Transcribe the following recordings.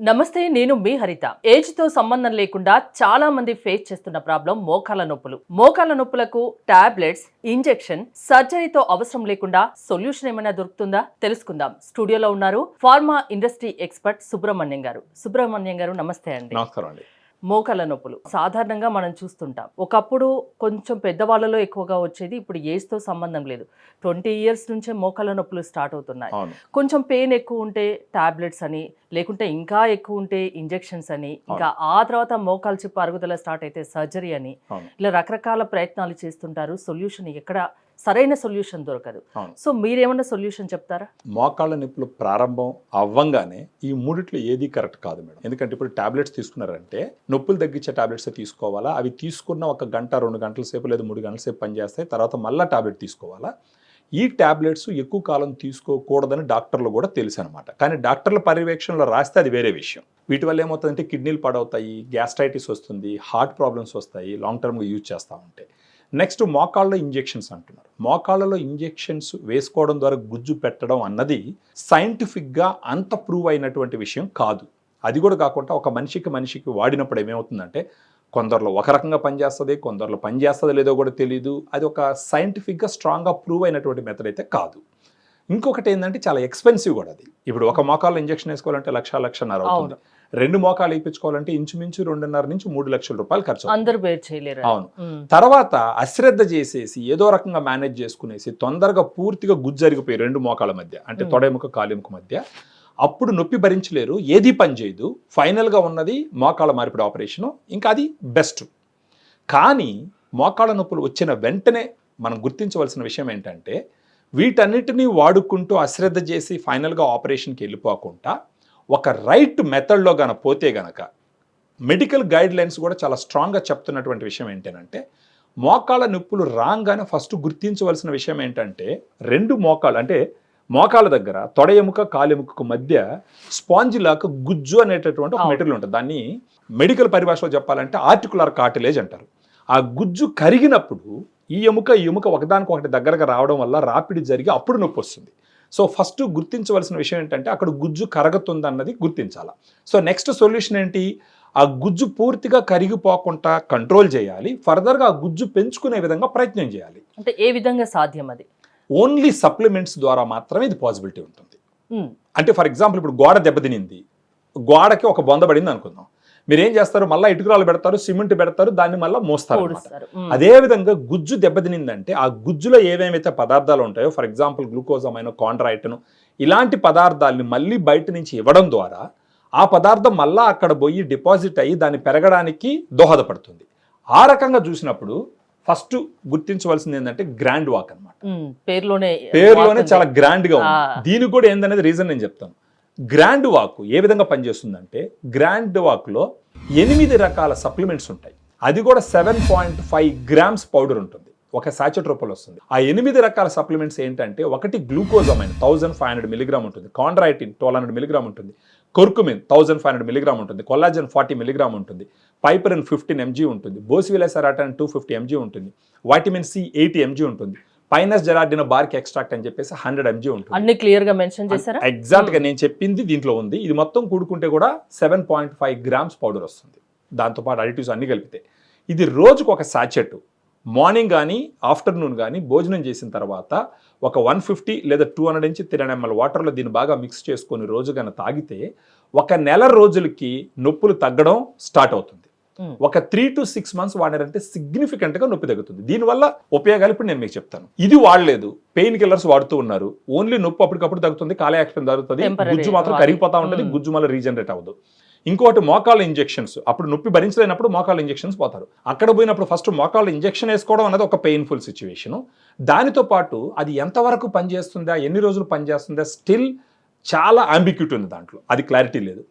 నమస్తే నేను మీ హరిత. ఏజ్తో సంబంధం లేకుండా చాలా మంది ఫేస్ చేస్తున్న ప్రాబ్లం మోకాల నొప్పులు. మోకాల నొప్పులకు టాబ్లెట్స్ ఇంజెక్షన్ సర్జరీతో అవసరం లేకుండా సొల్యూషన్ ఏమైనా దొరుకుతుందా? తెలుసుకుందాం. స్టూడియోలో ఉన్నారు ఫార్మా ఇండస్ట్రీ ఎక్స్పర్ట్ సుబ్రహ్మణ్యం గారు. సుబ్రహ్మణ్యం గారు నమస్తే అండి. నమస్కారం అండి. మోకాల నొప్పులు. సాధారణంగా మనం చూస్తుంటాం. ఒకప్పుడు కొంచెం పెద్దవాళ్ళలో ఎక్కువగా వచ్చేది ఇప్పుడు ఏజ్తో సంబంధం లేదు. ట్వంటీ ఇయర్స్ నుంచే మోకాల నొప్పులు స్టార్ట్ అవుతున్నాయి. కొంచెం పెయిన్ ఎక్కువ ఉంటే టాబ్లెట్స్ అని లేకుంటే ఇంకా ఎక్కువ ఉంటే ఇంజెక్షన్స్ అని ఇంకా ఆ తర్వాత మోకాలు చిప్పు అరుగుదల స్టార్ట్ అయితే సర్జరీ అని ఇలా రకరకాల ప్రయత్నాలు చేస్తుంటారు. సొల్యూషన్ ఎక్కడ సరైన సొల్యూషన్ దొరకదు. సో మీరేమన్నా సొల్యూషన్ చెప్తారా? మోకాళ్ళ నొప్పులు ప్రారంభం అవ్వంగానే ఈ మూడిట్లో ఏది కరెక్ట్ కాదు మేడం. ఎందుకంటే ఇప్పుడు టాబ్లెట్స్ తీసుకున్నారంటే నొప్పులు తగ్గించే టాబ్లెట్స్ తీసుకోవాలా? అవి తీసుకున్న ఒక గంట రెండు గంటల సేపు లేదా మూడు గంటల సేపు పనిచేస్తాయి తర్వాత మళ్ళీ టాబ్లెట్ తీసుకోవాలా? ఈ టాబ్లెట్స్ ఎక్కువ కాలం తీసుకోకూడదని డాక్టర్లు కూడా తెలుసు అనమాట కానీ డాక్టర్ల పర్యవేక్షణలో రాస్తే అది వేరే విషయం. వీటి వల్ల ఏమవుతుందంటే కిడ్నీలు పడవుతాయి గ్యాస్ట్రైటిస్ వస్తుంది హార్ట్ ప్రాబ్లమ్స్ వస్తాయి లాంగ్ టర్మ్గా యూజ్ చేస్తూ ఉంటే. నెక్స్ట్ మోకాళ్ళలో ఇంజెక్షన్స్ అంటున్నారు. మోకాళ్ళలో ఇంజెక్షన్స్ వేసుకోవడం ద్వారా గుజ్జు పెట్టడం అన్నది సైంటిఫిక్గా అంత ప్రూవ్ అయినటువంటి విషయం కాదు. అది కూడా కాకుండా ఒక మనిషికి మనిషికి వాడినప్పుడు ఏమవుతుందంటే కొందరిలో ఒక రకంగా పనిచేస్తుంది కొందరిలో పనిచేస్తుందో లేదో కూడా తెలియదు అది ఒక సైంటిఫిక్గా స్ట్రాంగ్గా ప్రూవ్ అయినటువంటి మెథడ్ అయితే కాదు. ఇంకొకటి ఏంటంటే చాలా ఎక్స్పెన్సివ్ కూడా అది. ఇప్పుడు ఒక మోకాల్లో ఇంజెక్షన్ వేసుకోవాలంటే లక్ష లక్షన్నర అవుతుంది. రెండు మోకాలు వేయించుకోవాలంటే ఇంచుమించు రెండున్నర నుంచి మూడు లక్షల రూపాయలు ఖర్చు. అందరూ బేర్ చేయలేరు అవును. తర్వాత అశ్రద్ధ చేసేసి ఏదో రకంగా మేనేజ్ చేసుకునేసి తొందరగా పూర్తిగా గుజ్జు జరిగిపోయి రెండు మోకాల మధ్య అంటే. తొడెముక కాలెముక మధ్య అప్పుడు నొప్పి భరించలేరు ఏది పని చేయదు ఫైనల్గా ఉన్నది మోకాళ్ళ మార్పిడి ఆపరేషను ఇంకా అది బెస్ట్ కానీ మోకాళ్ళ నొప్పులు వచ్చిన వెంటనే మనం గుర్తించవలసిన విషయం ఏంటంటే వీటన్నిటినీ వాడుకుంటూ అశ్రద్ధ చేసి ఫైనల్గా ఆపరేషన్కి వెళ్ళిపోకుండా ఒక రైట్ మెథడ్లో గన పోతే గనక మెడికల్ గైడ్ లైన్స్ కూడా చాలా స్ట్రాంగ్గా చెప్తున్నటువంటి విషయం ఏంటంటే మోకాళ్ళ నొప్పులు రాగానే ఫస్ట్ గుర్తించవలసిన విషయం ఏంటంటే రెండు మోకాళ్ళు అంటే మోకాళ్ళ దగ్గర తొడ ఎముక కాలెముకకు మధ్య స్పాంజ్ లాగా గుజ్జు అనేటటువంటి ఒక. మెటీరియల్ ఉంటుంది. దాన్ని మెడికల్ పరిభాషలో చెప్పాలంటే ఆర్టికులర్ కార్టిలేజ్ అంటారు. ఆ గుజ్జు కరిగినప్పుడు ఈ ఎముక ఈ ఎముక ఒకదానికి ఒకటి దగ్గరగా రావడం వల్ల రాపిడి జరిగి అప్పుడు నొప్పి వస్తుంది. సో ఫస్ట్ గుర్తించవలసిన విషయం ఏంటంటే అక్కడ గుజ్జు కరగతుంది అన్నది గుర్తించాలి. సో నెక్స్ట్ సొల్యూషన్ ఏంటి? ఆ గుజ్జు పూర్తిగా కరిగిపోకుండా కంట్రోల్ చేయాలి. ఫర్దర్గా ఆ గుజ్జు పెంచుకునే విధంగా ప్రయత్నం చేయాలి. అంటే ఏ విధంగా సాధ్యం అది ఓన్లీ సప్లిమెంట్స్ ద్వారా మాత్రమే ఇది పాసిబిలిటీ ఉంటుంది. అంటే ఫర్ ఎగ్జాంపుల్ ఇప్పుడు గోడ దెబ్బతినింది. గోడకి ఒక బొంద పడింది అనుకుందాం మీరు ఏం చేస్తారు మళ్ళీ ఇటుకరాలు పెడతారు సిమెంట్ పెడతారు దాన్ని మళ్ళీ మోస్తారు. అదే విధంగా గుజ్జు దెబ్బతినిందంటే ఆ గుజ్జులో ఏవేమైతే పదార్థాలు ఉంటాయో ఫర్ ఎగ్జాంపుల్ గ్లూకోజమైన కాండ్రాయిట్ను ఇలాంటి పదార్థాలని మళ్ళీ బయట నుంచి ఇవ్వడం ద్వారా ఆ పదార్థం మళ్ళా అక్కడ పోయి డిపాజిట్ అయ్యి దాన్ని పెరగడానికి దోహదపడుతుంది ఆ రకంగా చూసినప్పుడు ఫస్ట్ గుర్తించవలసింది ఏంటంటే గ్రాండ్ వాక్ అన్నమాట ఉమ్. పేరులోనే పేరులోనే చాలా. గ్రాండ్గా ఉంది. దీనికి కూడా ఏందనేది రీజన్ నేను చెప్తాను గ్రాండ్ వాక్ ఏ విధంగా పనిచేస్తుందంటే గ్రాండ్ వాక్లో ఎనిమిది రకాల సప్లిమెంట్స్ ఉంటాయి. అది కూడా seven point five grams powder ఉంటుంది. ఒక సాచెట్ రూపంలో వస్తుంది. ఆ ఎనిమిది రకాల సప్లిమెంట్స్ ఏంటంటే ఒకటి glucosamine thousand five hundred milligram ఉంటుంది. కాండ్రైటిన్ ట్వెల్వ్ హండ్రెడ్ మిలిగ్రామ్ ఉంటుంది. Curcumin thousand five hundred milligram ఉంటుంది. కొల్లాజన్ ఫార్టీ మిలిగ్రామ్ ఉంటుంది. పైపరిన్ ఫిఫ్టీన్ ఎంజీ ఉంటుంది. Boswellia serrata two fifty MG ఉంటుంది. వైటమిన్ సి ఎయిటీ ఎంజీ ఉంటుంది. పైనస్ జెరాడిన బార్క్ ఎక్స్ట్రాక్ట్ అని చెప్పేసి hundred MG ఉంటుంది. అన్ని క్లియర్గా మెన్షన్ చేశారా? ఎగ్జాక్ట్గా నేను చెప్పింది దీంట్లో ఉంది. ఇది మొత్తం కూడుకుంటే కూడా seven point five grams powder వస్తుంది. దాంతోపాటు అడిటివ్స్ అన్ని కలిపితే. ఇది రోజుకు ఒక సాచెట్ మార్నింగ్ కానీ ఆఫ్టర్నూన్ కానీ భోజనం చేసిన తర్వాత ఒక వన్ ఫిఫ్టీ లేదా టూ హండ్రెడ్ నుంచి త్రీ హండ్రెడ్ ఎంఎల్ వాటర్లో దీన్ని బాగా మిక్స్ చేసుకొని రోజు కన్నా తాగితే ఒక నెల రోజులకి నొప్పులు తగ్గడం స్టార్ట్ అవుతుంది. ఒక త్రీ టు సిక్స్ మంత్స్ వాడారంటే సిగ్నిఫికెంట్గా నొప్పి తగ్గుతుంది. దీనివల్ల ఉపయోగాలు ఇప్పుడు నేను మీకు చెప్తాను. ఇది వాడలేదు. పెయిన్ కిల్లర్స్ వాడుతూ ఉన్నారు. ఓన్లీ నొప్పి అప్పటికప్పుడు తగ్గుతుంది కాలే తగ్గుతుంది Temporary గుజ్జు మాత్రం. కరిగిపోతా ఉంటుంది Hmm. గుజ్జు మళ్ళీ రీజనరేట్ అవ్వదు. ఇంకోటి మోకాళ్ళ ఇంజెక్షన్స్. అప్పుడు నొప్పి భరించలేనప్పుడు మోకాళ్ళ ఇంజెక్షన్స్ పోతారు. అక్కడ పోయినప్పుడు ఫస్ట్ మోకాళ్ళ ఇంజెక్షన్ వేసుకోవడం అనేది ఒక పెయిన్ఫుల్ సిచ్యువేషన్ దానితో పాటు అది ఎంతవరకు పనిచేస్తుందా ఎన్ని రోజులు పనిచేస్తుందా స్టిల్ చాలా అంబిక్యూట్ ఉంది దాంట్లో. అది క్లారిటీ లేదు.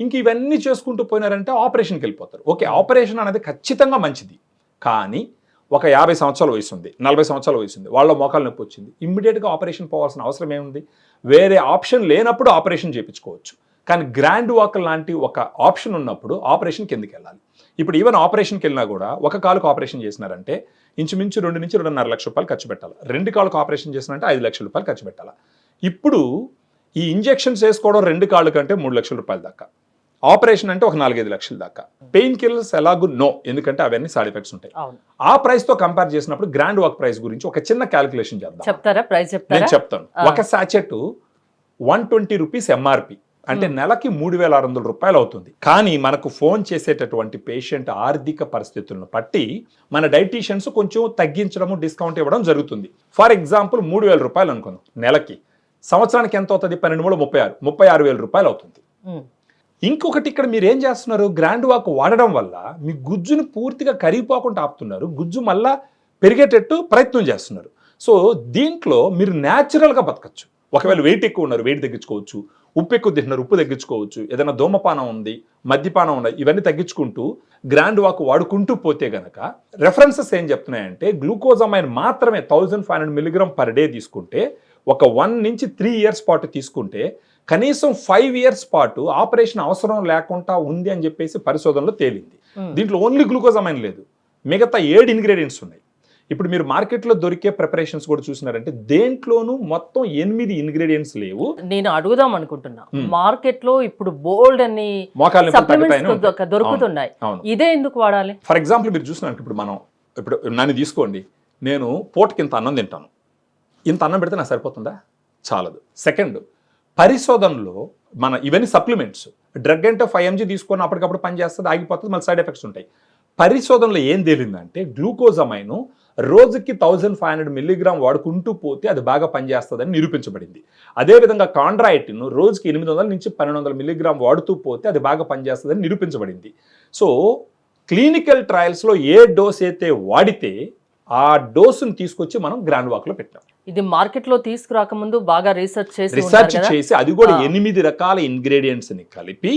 ఇంక ఇవన్నీ చేసుకుంటూ పోయినారంటే ఆపరేషన్కి వెళ్ళిపోతారు. ఓకే ఆపరేషన్ అనేది ఖచ్చితంగా మంచిది. కానీ ఒక యాభై సంవత్సరాల వయసు ఉంది నలభై సంవత్సరాల వయసు ఉంది వాళ్ళ మోకాలు నొప్పి వచ్చింది. ఇమ్మీడియట్గా ఆపరేషన్ పోవాల్సిన అవసరం ఏముంది? వేరే ఆప్షన్ లేనప్పుడు ఆపరేషన్ చేయించుకోవచ్చు. కానీ గ్రాండ్ వాక్ లాంటి ఒక ఆప్షన్ ఉన్నప్పుడు ఆపరేషన్ కిందకి వెళ్ళాలి. ఇప్పుడు ఈవెన్ ఆపరేషన్కి వెళ్ళినా కూడా ఒక కాలుకు ఆపరేషన్ చేసినారంటే ఇంచుమించు రెండు నుంచి రెండున్నర లక్ష రూపాయలు ఖర్చు పెట్టాలి. రెండు కాళ్ళకు ఆపరేషన్ చేసినారంటే ఐదు లక్షల రూపాయలు ఖర్చు పెట్టాలి. ఇప్పుడు ఈ ఇంజెక్షన్స్ వేసుకోవడం రెండు కాళ్ళు కంటే మూడు లక్షల రూపాయల దాకా. ఆపరేషన్ అంటే ఒక నాలుగైదు లక్షల దాకా. పెయిన్ కిల్లర్స్ ఎలాగూ నో ఎందుకంటే అవన్నీ సైడ్ ఎఫెక్ట్స్ ఉంటాయి. ఆ ప్రైస్తో కంపేర్ చేసినప్పుడు గ్రాండ్ వాక్ ప్రైస్ గురించి ఒక చిన్న క్యాలిక్యులేషన్ చేద్దాం. చెప్తారా? ప్రైస్ నేను చెప్తాను. ఒక sachet one twenty rupees MRP అంటే నెలకి మూడు వేల ఆరు వందల రూపాయలు అవుతుంది. కానీ మనకు ఫోన్ చేసేటటువంటి పేషెంట్ ఆర్థిక పరిస్థితులను బట్టి మన డైటీషియన్స్ కొంచెం తగ్గించడము డిస్కౌంట్ ఇవ్వడం జరుగుతుంది. ఫర్ ఎగ్జాంపుల్ మూడు వేల రూపాయలు అనుకుందాం నెలకి. సంవత్సరానికి ఎంత అవుతుంది? పన్నెండు మూడు ముప్పై ఆరు. ముప్పై ఆరు వేల రూపాయలు అవుతుంది. ఇంకొకటి ఇక్కడ మీరు ఏం చేస్తున్నారు? గ్రాండ్ వాక్ వాడడం వల్ల మీ గుజ్జును పూర్తిగా కరిగిపోకుండా ఆపుతున్నారు. గుజ్జు మళ్ళా పెరిగేటట్టు ప్రయత్నం చేస్తున్నారు. సో దీంట్లో మీరు న్యాచురల్గా బతకచ్చు. ఒకవేళ వెయిట్ ఎక్కువ ఉన్నారు వెయిట్ తగ్గించుకోవచ్చు. ఉప్పు ఎక్కువ తింటున్నారు ఉప్పు తగ్గించుకోవచ్చు. ఏదైనా ధూమపానం ఉంది మద్యపానం ఉన్నాయి ఇవన్నీ తగ్గించుకుంటూ గ్రాండ్ వాక్ వాడుకుంటూ పోతే గనక రెఫరెన్సెస్ ఏం చెప్తున్నాయంటే గ్లూకోజమైన్ మాత్రమే thousand five hundred milligram per day తీసుకుంటే ఒక వన్ నుంచి త్రీ ఇయర్స్ పాటు తీసుకుంటే కనీసం ఫైవ్ ఇయర్స్ పాటు ఆపరేషన్ అవసరం లేకుండా ఉంది అని చెప్పేసి పరిశోధనలో తేలింది. ఉమ్. దీంట్లో ఓన్లీ గ్లూకోజమైన్ లేదు. మిగతా ఏడు ఇంగ్రీడియంట్స్ ఉన్నాయి. ఇప్పుడు మీరు మార్కెట్లో దొరికే ప్రిపరేషన్స్ కూడా చూసినారంటే దేంట్లోనూ మొత్తం ఎనిమిది ఇంగ్రీడియంట్స్ లేవు. నేను అడుగుదాం అనుకుంటున్నా. ఉమ్. మార్కెట్లో ఇప్పుడు బోల్డ్ అని. దొరుకుతున్నాయి. ఇదే ఎందుకు వాడాలి? ఫర్ ఎగ్జాంపుల్ మీరు చూసినారు ఇప్పుడు మనం ఇప్పుడు నన్ను తీసుకోండి. నేను పూటకి ఇంత అన్నం తింటాను. ఇంత అన్నం పెడితే నాకు సరిపోతుందా? చాలదు. సెకండ్ పరిశోధనలో మన ఇవన్నీ సప్లిమెంట్స్. డ్రగ్ అంటే ఫైవ్ ఎంజీ తీసుకొని అప్పటికప్పుడు పనిచేస్తుంది ఆగిపోతుంది మళ్ళీ సైడ్ ఎఫెక్ట్స్ ఉంటాయి. పరిశోధనలో ఏం తేలిందంటే గ్లూకోజమైన్ రోజుకి థౌజండ్ ఫైవ్ హండ్రెడ్ మిల్లీగ్రామ్ వాడుకుంటూ పోతే అది బాగా పనిచేస్తుందని నిరూపించబడింది. అదేవిధంగా కాండ్రాయిటిన్ రోజుకి ఎనిమిది వందల నుంచి పన్నెండు వందల మిల్లీగ్రామ్ వాడుతూ పోతే అది బాగా పనిచేస్తుందని నిరూపించబడింది. సో క్లినికల్ ట్రయల్స్లో ఏ డోస్ అయితే వాడితే ఆ డోసును తీసుకొచ్చి మనం గ్రాండ్ వాక్లో పెట్టాం. ఇది మార్కెట్లో తీసుకురాక ముందు బాగా రీసెర్చ్ చేసి రీసెర్చ్ చేసి అది కూడా. ఎనిమిది రకాల ఇంగ్రీడియంట్స్ని కలిపి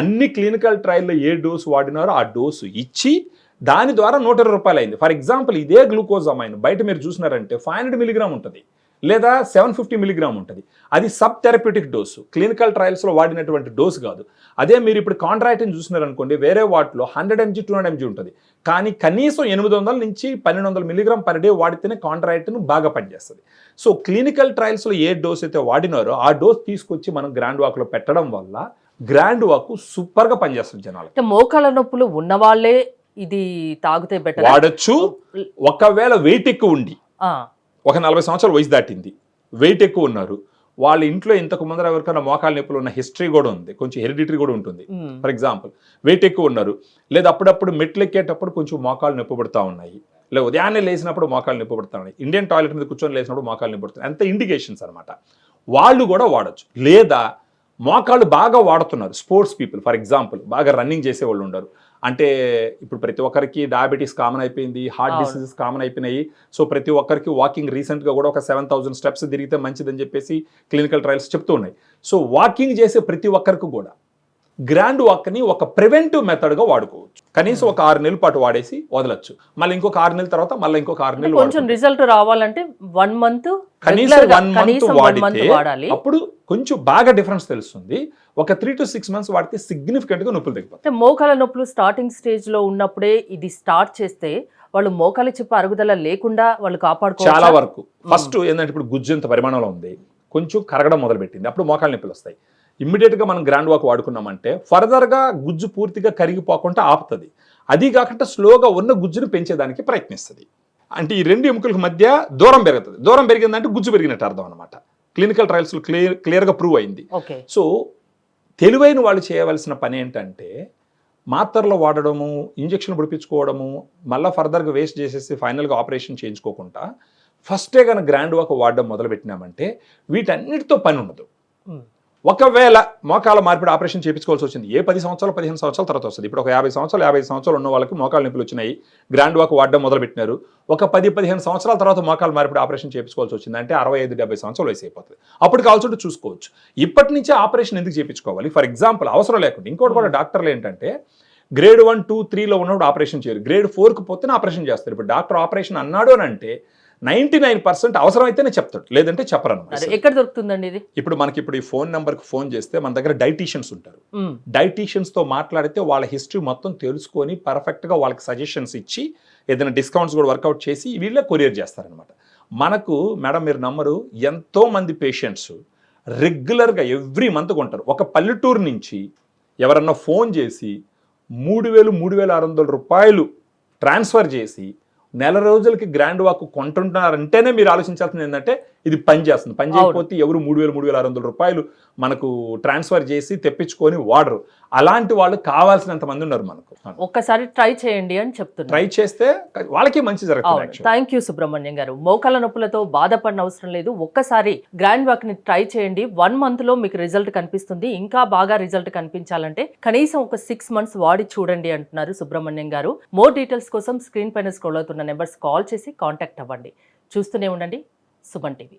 అన్ని క్లినికల్ ట్రయల్లో ఏ డోసు వాడినారో ఆ డోసు ఇచ్చి దాని ద్వారా నూట ఇరవై రూపాయలు అయింది ఫర్ ఎగ్జాంపుల్ ఇదే గ్లూకోజమైన్ బయట మీరు చూసినారంటే ఫైవ్ హండ్రెడ్ మిలిగ్రామ్ ఉంటుంది. లేదా సెవెన్ ఫిఫ్టీ మిలిగ్రామ్ ఉంటుంది. అది సబ్ థెరప్యూటిక్ డోసు. క్లినికల్ ట్రయల్స్లో వాడినటువంటి డోసు కాదు. అదే మీరు ఇప్పుడు కాంట్రాక్ట్ని చూసినారనుకోండి వేరే వాటిలో hundred MG two hundred MG ఉంటుంది. కానీ కనీసం ఎనిమిది వందల నుంచి పన్నెండు వందల మిలిగ్రామ్ పర్ డే వాడితేనే కాంట్రాక్ట్ను బాగా పనిచేస్తుంది. సో క్లినికల్ ట్రయల్స్లో ఏ డోస్ అయితే వాడినారో ఆ డోస్ తీసుకొచ్చి మనం గ్రాండ్ వాక్లో పెట్టడం వల్ల గ్రాండ్ వాక్ సూపర్గా పనిచేస్తుంది జనాలు మోకాళ్ళ నొప్పులు ఉన్న వాళ్ళే ఇది తాగితే బెటర్? వాడచ్చు. ఒకవేళ వెయిట్ ఎక్కువ ఉండి ఒక నలభై సంవత్సరాల వయసు దాటింది. వెయిట్ ఎక్కువ ఉన్నారు. వాళ్ళ ఇంట్లో ఇంతకు ముందర ఎవరికైనా మోకాలు నొప్పులు ఉన్న హిస్టరీ కూడా ఉంది. కొంచెం హెరిడిటరీ కూడా ఉంటుంది. ఫర్ ఎగ్జాంపుల్ వెయిట్ ఎక్కువ ఉన్నారు. లేదా అప్పుడప్పుడు మెట్లు ఎక్కేటప్పుడు కొంచెం మోకాలు నొప్పి పడుతూ ఉన్నాయి. లేదా ఉదయాన్నే లేచినప్పుడు మోకాలు నొప్పి పడుతూ ఉన్నాయి. ఇండియన్ టాయిలెట్ మీద కూర్చొని లేచినప్పుడు మోకాలు నొప్పి పడుతుంది అంత ఇండికేషన్స్ అనమాట వాళ్ళు కూడా వాడచ్చు. లేదా మోకాళ్ళు బాగా వాడుతున్నారు. స్పోర్ట్స్ పీపుల్ ఫర్ ఎగ్జాంపుల్ బాగా రన్నింగ్ చేసే వాళ్ళు ఉండరు. అంటే ఇప్పుడు ప్రతి ఒక్కరికి డయాబెటీస్ కామన్ అయిపోయింది హార్ట్. డిసీజెస్ కామన్ అయిపోయినాయి సో ప్రతి ఒక్కరికి వాకింగ్ రీసెంట్గా కూడా ఒక సెవెన్ థౌసండ్ స్టెప్స్ తిరిగితే మంచిదని చెప్పేసి క్లినికల్ ట్రయల్స్ చెప్తూ ఉన్నాయి సో వాకింగ్ చేసే ప్రతి ఒక్కరికి కూడా గ్రాండ్ వాక్ని ఒక ప్రివెంటివ్ మెథడ్గా వాడుకోవచ్చు. కనీసం ఒక ఆరు నెలల పాటు వాడేసి వదలొచ్చు. మళ్ళీ ఇంకొక ఆరు నెలల తర్వాత మళ్ళీ ఇంకొక ఆరు నెలలు కొంచెం. రిజల్ట్ రావాలంటే వన్ మంత్ కనీసం వన్ మంత్ వాడితే వాడాలి. అప్పుడు కొంచెం బాగా డిఫరెన్స్ తెలుస్తుంది. ఒక త్రీ టు సిక్స్ మంత్స్ వాడితే సిగ్నిఫికెంట్గా నొప్పులు తగ్గిపోతాయి. మోకాల నొప్పులు స్టార్టింగ్ స్టేజ్లో ఉన్నప్పుడే ఇది స్టార్ట్ చేస్తే వాళ్ళు మోకాలి చెప్పు అరుగుదల లేకుండా వాళ్ళు చాలా కాపాడుకోవాలి వరకు ఫస్ట్ ఏంటంటే ఇప్పుడు గుజ్జు ఇంత పరిమాణంలో ఉంది? కొంచెం కరగడం మొదలు పెట్టింది అప్పుడు మోకాలు నొప్పులు వస్తాయి. ఇమ్మీడియట్గా మనం గ్రాండ్ వాక్ వాడుకున్నామంటే ఫర్దర్గా గుజ్జు పూర్తిగా కరిగిపోకుండా ఆపుతుంది. అది కాకుండా స్లోగా ఉన్న గుజ్జును పెంచేదానికి ప్రయత్నిస్తుంది. అంటే ఈ రెండు ఎముకలకు మధ్య దూరం పెరుగుతుంది. దూరం పెరిగిందంటే గుజ్జు పెరిగినట్టు అర్థం అనమాట క్లినికల్ ట్రయల్స్ క్లియర్ క్లియర్గా ప్రూవ్ అయింది. ఓకే. సో తెలివైన వాళ్ళు చేయవలసిన పని ఏంటంటే మాత్రలు వాడడము ఇంజక్షన్ పొడిపించుకోవడము మళ్ళీ ఫర్దర్గా వేస్ట్ చేసేసి ఫైనల్గా ఆపరేషన్ చేయించుకోకుండా ఫస్టే కనుక గ్రాండ్ వాక్ వాడడం మొదలుపెట్టినామంటే వీటన్నిటితో పని ఉండదు. ఒకవేళ మోకాల మార్పిడి ఆపరేషన్ చేయించుకోవాల్సి వచ్చింది ఏ పది సంవత్సరాలు పదిహేను సంవత్సరాల తర్వాత వస్తుంది. ఇప్పుడు ఒక యాభై సంవత్సరాలు యాభై సంవత్సరాలు ఉన్న వాళ్ళకి మోకాలు నొప్పులు వచ్చినాయి గ్రాండ్ వాక్ వాడడం మొదలుపెట్టినారు. ఒక పది పదిహేను సంవత్సరాల తర్వాత మోకాలు మార్పిడి ఆపరేషన్ చేయించుకోవాల్సి వచ్చింది అంటే అరవై ఐదు డెబ్బై సంవత్సరాలు వయసు అయిపోతుంది. అప్పుడు కావాల్సి చూసుకోవచ్చు. ఇప్పటి నుంచే ఆపరేషన్ ఎందుకు చేయించుకోవాలి? ఫర్ ఎగ్జాంపుల్ అవసరం లేకుండా ఇంకోటి కూడా డాక్టర్లు ఏంటంటే గ్రేడ్ వన్ టూ త్రీలో ఉన్నప్పుడు ఆపరేషన్ చేయరు. గ్రేడ్ ఫోర్కి పోతేనే ఆపరేషన్ చేస్తారు. ఇప్పుడు డాక్టర్ ఆపరేషన్ అన్నాడు అని అంటే నైంటీ నైన్ పర్సెంట్ అవసరమైతేనే చెప్తాడు లేదంటే చెప్పరు అరే, అనమాట ఎక్కడ దొరుకుతుందండి ఇది? ఇప్పుడు మనకి ఇప్పుడు ఈ ఫోన్ నెంబర్కి ఫోన్ చేస్తే మన దగ్గర డైటీషియన్స్ ఉంటారు. ఉమ్. డైటీషియన్స్తో మాట్లాడితే వాళ్ళ హిస్టరీ మొత్తం తెలుసుకొని perfect గా వాళ్ళకి సజెషన్స్ ఇచ్చి ఏదైనా డిస్కౌంట్స్ కూడా వర్కౌట్ చేసి వీళ్ళే కొరియర్ చేస్తారనమాట. మనకు మేడం మీరు నమ్మరు ఎంతో మంది పేషెంట్స్ రెగ్యులర్గా ఎవ్రీ మంత్ కొంటారు. ఒక పల్లెటూరు నుంచి ఎవరన్నా ఫోన్ చేసి మూడు వేలు మూడు వేల ఆరు వందల రూపాయలు ట్రాన్స్ఫర్ చేసి నెల రోజులకి గ్రాండ్ వాక్ కొంటుంటున్నారంటేనే మీరు ఆలోచించాల్సింది ఏంటంటే ఇది పని చేస్తుంది. పని చేయకపోతే ఎవరు మూడు వేలు మూడు వేల ఆరు వందల రూపాయలు మనకు ట్రాన్స్ఫర్ చేసి తెప్పించుకొని వాడరు. అలాంటి వాళ్ళు కావాల్సినంత మంది ఉన్నారు మనకు. ఒక్కసారి ట్రై చేయండి అని చెప్తున్నారు ట్రై చేస్తే వాళ్ళకి మంచి జరుగుతుంది. థ్యాంక్ యూ సుబ్రహ్మణ్యం గారు. మోకాల నొప్పులతో బాధపడిన అవసరం లేదు. ఒక్కసారి గ్రాండ్ వాక్ని ట్రై చేయండి. వన్ మంత్లో మీకు రిజల్ట్ కనిపిస్తుంది. ఇంకా బాగా రిజల్ట్ కనిపించాలంటే కనీసం ఒక సిక్స్ మంత్స్ వాడి చూడండి అంటున్నారు సుబ్రహ్మణ్యం గారు. మోర్ డీటెయిల్స్ కోసం స్క్రీన్ పైన స్క్రోల్ అవుతున్న నెంబర్స్ కాల్ చేసి కాంటాక్ట్ అవ్వండి. చూస్తూనే ఉండండి. సుమన్ టీవీ